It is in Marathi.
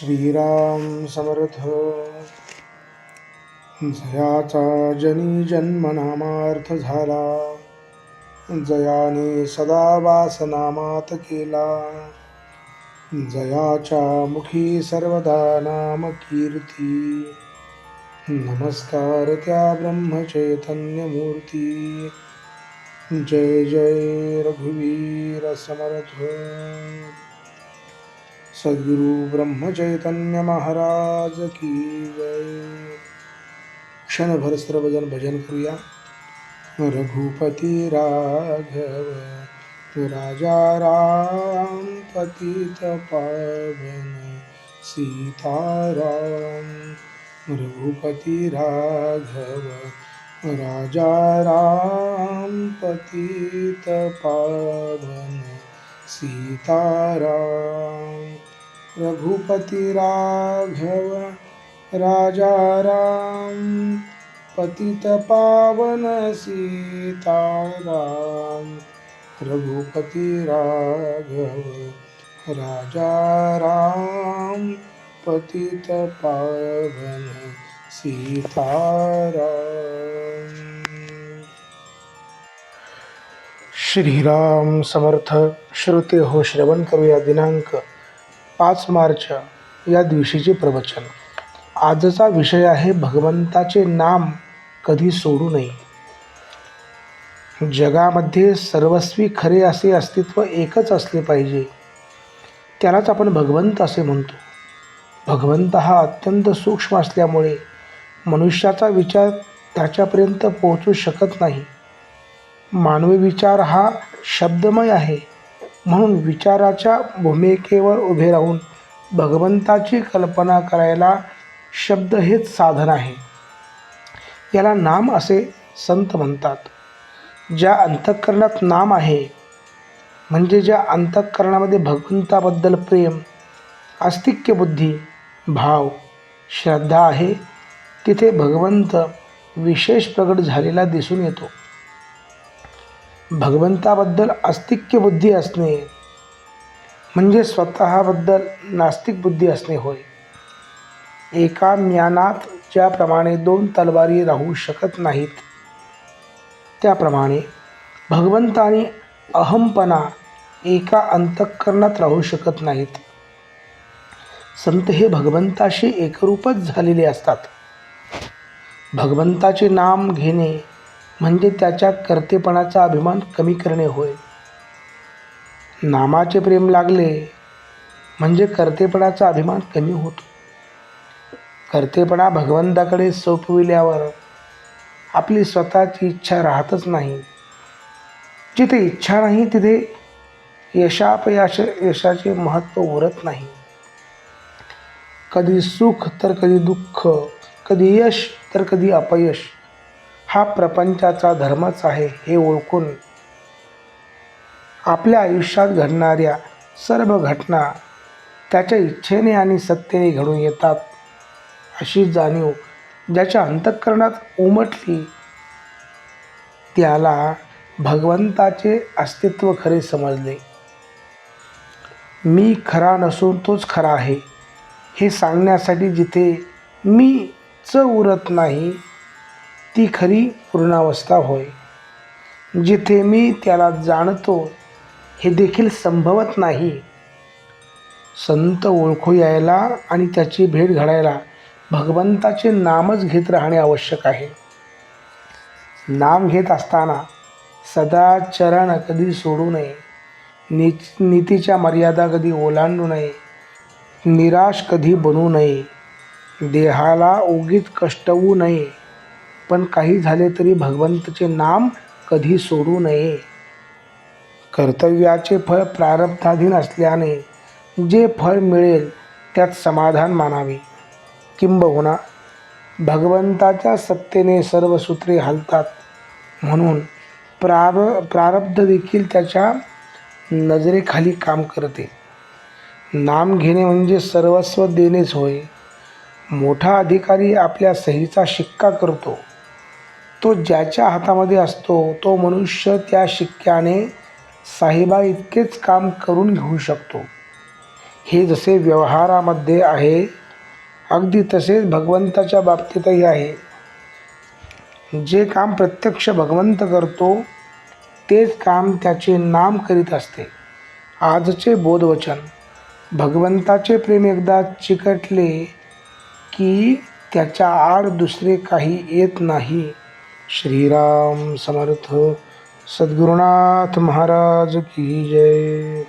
श्रीराम समर्थ। जयाचा जनी जन्मनामार्थ झाला। जयाने सदा वासनामात केला। जयाच्या मुखी सर्वदा नाम कीर्ती। नमस्कार त्या ब्रह्मचैतन्य मूर्ती। जय जय रघुवीर समर्थ। सद्गुरु ब्रह्मचैतन्य महाराज की जय। क्षणभर सर्वजन भजन करूया। रघुपती राघव राजा राम पतित पावन सीताराम। रघुपती राघव राजा राम पतित पावन सीताराम। रघुपती राघव राजा राम पतित पावन सीताराम रघुपती राघव राजा राम पतित पावन सीताराम श्रीराम समर्थ श्रोते हो श्रवण करूया दिनांक पाच मार्च या दिवशीचे प्रवचन. आजचा विषय आहे भगवंताचे नाम कधी सोडू नये. जगामध्ये सर्वस्वी खरे असे अस्तित्व एकच असले पाहिजे. त्यालाच आपण भगवंत असे म्हणतो. भगवंत हा अत्यंत सूक्ष्म असल्यामुळे मनुष्याचा विचार त्याच्यापर्यंत पोहोचू शकत नाही. मानवी विचार हा शब्दमय आहे. म्हणून विचाराच्या भूमिकेवर उभे राहून भगवंताची कल्पना करायला शब्द हेच साधन आहे. याला नाम असे संत म्हणतात. ज्या अंतःकरणात नाम आहे म्हणजे ज्या अंतःकरणामध्ये भगवंताबद्दल प्रेम आस्तिक्य बुद्धी भाव श्रद्धा आहे तिथे भगवंत विशेष प्रगट झालेला दिसून येतो. भगवंताबद्दल आस्तिक्य बुद्धी असणे म्हणजे स्वतःबद्दल नास्तिक बुद्धी असणे होय. एका ज्ञानात ज्याप्रमाणे दोन तलवारी राहू शकत नाहीत त्याप्रमाणे भगवंताने अहमपणा एका अंतःकरणात राहू शकत नाहीत. संत हे भगवंताशी एकरूपच झालेले असतात. भगवंताचे नाम घेणे म्हणजे त्याच्या कर्तेपणाचा अभिमान कमी करणे होय. नामाचे प्रेम लागले म्हणजे कर्तेपणाचा अभिमान कमी होतो. कर्तेपणा भगवंताकडे सोपविल्यावर आपली स्वतःची इच्छा राहतच नाही. जिथे इच्छा नाही तिथे यशापयाश यशाचे महत्त्व उरत नाही. कधी सुख तर कधी दुःख कधी यश तर कधी अपयश. हा प्रपंचाचा धर्मच आहे हे ओळखून आपल्या आयुष्यात घडणाऱ्या सर्व घटना त्याच्या इच्छेने आणि सत्तेने घडून येतात. अशी जाणीव ज्याच्या अंतःकरणात उमटली त्याला भगवंताचे अस्तित्व खरे समजले. मी खरा नसून तोच खरा आहे हे सांगण्यासाठी जिथे मी च उरत नाही ती खरी पूर्णावस्था होय. जिथे मी त्याला जाणतो हे देखील संभवत नाही. संत ओळखू यायला आणि त्याची भेट घडायला भगवंताचे नामच घेत राहणे आवश्यक आहे. नाम घेत असताना सदा चरण कधी सोडू नये नि नीतीच्या मर्यादा कधी ओलांडू नये निराश कधी बनू नये देहाला उगीच कष्टवू नये. पण काही झाले तरी भगवंताचे नाम कधी सोडू नये. कर्तव्याचे फळ प्रारब्धाधीन असल्याने जे फळ मिळेल त्यात समाधान मानावे. किंबहुना भगवंताच्या सत्तेने सर्व सूत्रे हलतात. म्हणून प्रार प्रारब्ध देखील त्याच्या नजरेखाली काम करते. नाम घेणे म्हणजे सर्वस्व देणेच होय. मोठा अधिकारी आपल्या सहीचा शिक्का करतो. तो ज्याच्या हातामध्ये असतो तो मनुष्य त्या शिक्क्याने साहेबा इतकेच काम करून घेऊ शकतो. हे जसे व्यवहारामध्ये आहे अगदी तसेच भगवंताच्या बाबतीतही आहे. जे काम प्रत्यक्ष भगवंत करतो तेच काम त्याचे नाम करीत असते. आजचे बोधवचन भगवंताचे प्रेम एकदा चिकटले की त्याच्या आड दुसरे काही येत नाही. श्रीराम समर्थ सद्गुरुनाथ महाराज की जय।